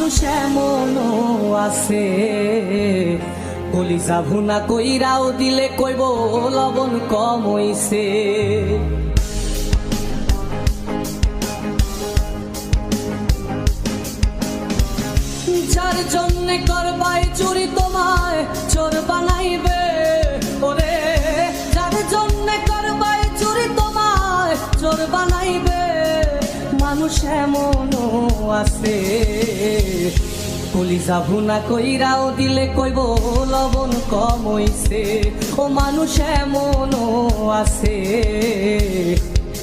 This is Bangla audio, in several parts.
এমনও আছে। কলিজা ভুনা কইরাও দিলে কইব, লবণ কম হইছে। যার জন্যে করবাই চুরি তোমায়, চোর বানাইবে ওরে। যার জন্যে করবাই চুরি তোমায়, চোর বানাইবে মানুষ এমনও আছে। কলিজা ভুনা কইরাও দিলে কইব, লবণ কম হইছে ও মানুষ এমনও আছে।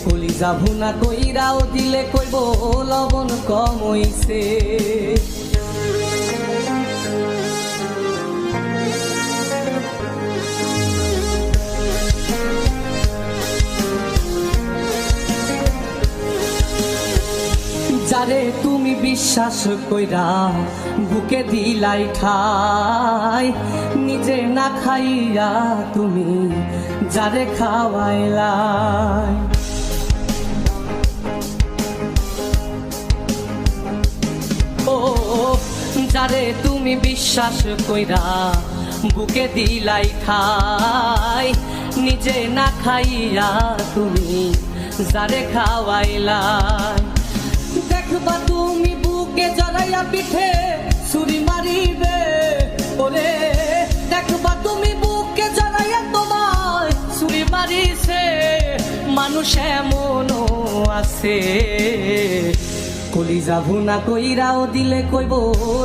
কলিজা ভুনা কইরাও দিলে কইব, লবণ কম হইছে তুমি বিশ্বাস কইরা, বুকে দিলাই ঠাই। নিজে না খাইয়া তুমি যারে খাওয়াইলাই। ও, যারে তুমি বিশ্বাস কইরা, বুকে দিলাই খাই নিজে না খাইয়া তুমি যারে খাওয়াইলাই। দেখবা তুমি বুকে জড়াইয়া পিঠে ছুরি মারিবে, ওরে। দেখবা তুমি বুকে জড়াইয়া তোমার ছুরি মারিছে, মানুষ এমনও আছে। কলিজা ভুনা কইরাও দিলে কইব,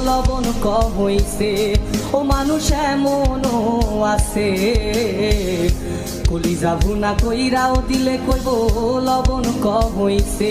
লবণ কম হইছে, ও মানুষ এমনও আছে। কলিজা ভুনা কইরাও দিলে কইব, লবণ কম হইছে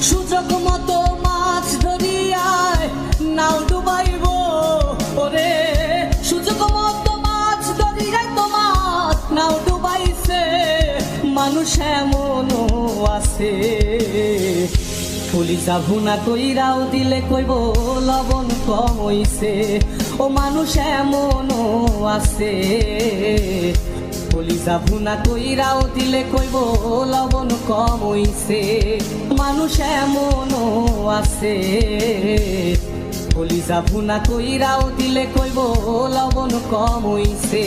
সুযোগ মতো মাছ ধরিয়ায় নাও ডুবাইব ওরে। সুযোগ মতো মাছ ধরিয়ায় তোমার নাও ডুবাইছে, মানুষ এমনও আছে। কলিজা ভুনা কইরাও দিলে কইব, লবণ কম হইছে, ও মানুষ এমনও আছে। কলিজা ভুনা কইরাও দিলে কইব, লবণ কম হইছে। মানুষ এমনও আছে। কলিজা ভুনা কইরাও দিলে কইব লবণ কম হইছে।